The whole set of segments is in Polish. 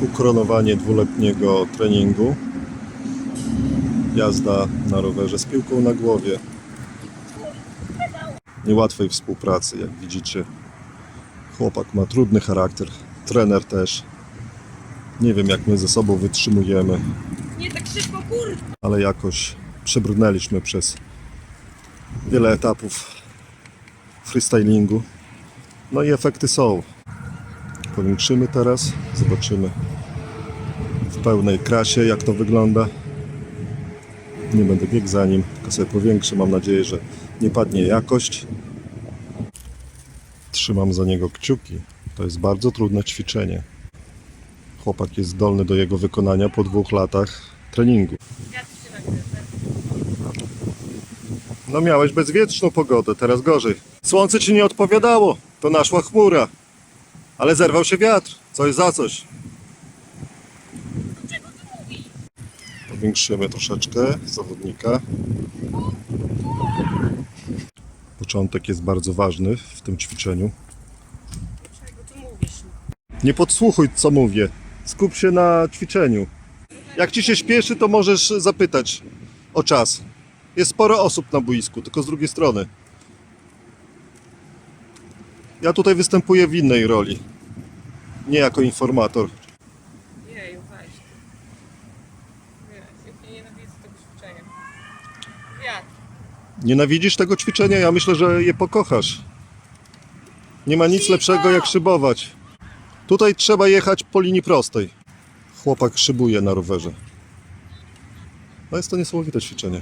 ukoronowanie dwuletniego treningu. Jazda na rowerze z piłką na głowie. Niełatwej współpracy, jak widzicie. Chłopak ma trudny charakter, trener też. Nie wiem, jak my ze sobą wytrzymujemy, Nie tak szybko, kur... ale jakoś przebrnęliśmy przez wiele etapów freestylingu. No i efekty są. Powiększymy teraz, zobaczymy w pełnej krasie, jak to wygląda. Nie będę biegł za nim, tylko sobie powiększę. Mam nadzieję, że nie padnie jakość. Trzymam za niego kciuki. To jest bardzo trudne ćwiczenie. Chłopak jest zdolny do jego wykonania po dwóch latach treningu. No miałeś bezwietrzną pogodę, teraz gorzej. Słońce ci nie odpowiadało, to naszła chmura. Ale zerwał się wiatr, coś za coś. Czego ty mówisz? Powiększymy troszeczkę zawodnika. Początek jest bardzo ważny w tym ćwiczeniu. Czego ty mówisz? Nie podsłuchuj, co mówię. Skup się na ćwiczeniu. Jak ci się śpieszy, to możesz zapytać o czas. Jest sporo osób na boisku, tylko z drugiej strony. Ja tutaj występuję w innej roli. Nie jako informator. Jeju, weź. Wiesz, jak ja nienawidzę tego ćwiczenia. Wiatr. Nienawidzisz tego ćwiczenia? Ja myślę, że je pokochasz. Nie ma nic Cicho! lepszego jak szybować. Tutaj trzeba jechać po linii prostej. Chłopak szybuje na rowerze. No jest to niesamowite ćwiczenie.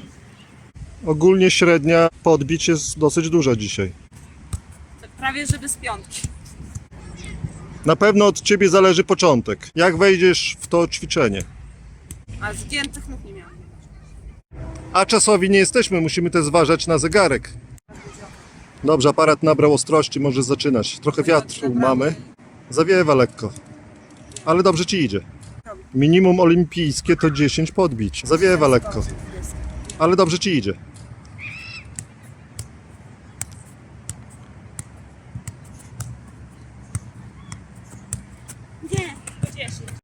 Ogólnie średnia podbić jest dosyć duża dzisiaj. Prawie, żeby z piątki. Na pewno od ciebie zależy początek. Jak wejdziesz w to ćwiczenie. A zgiętych nóg nie miałam. A czasowi nie jesteśmy, musimy też zważać na zegarek. Dobrze, aparat nabrał ostrości, może zaczynać. Trochę wiatru mamy. Zawiewa lekko. Ale dobrze ci idzie. Minimum olimpijskie to 10 podbić. Zawiewa lekko. Ale dobrze ci idzie. 确实。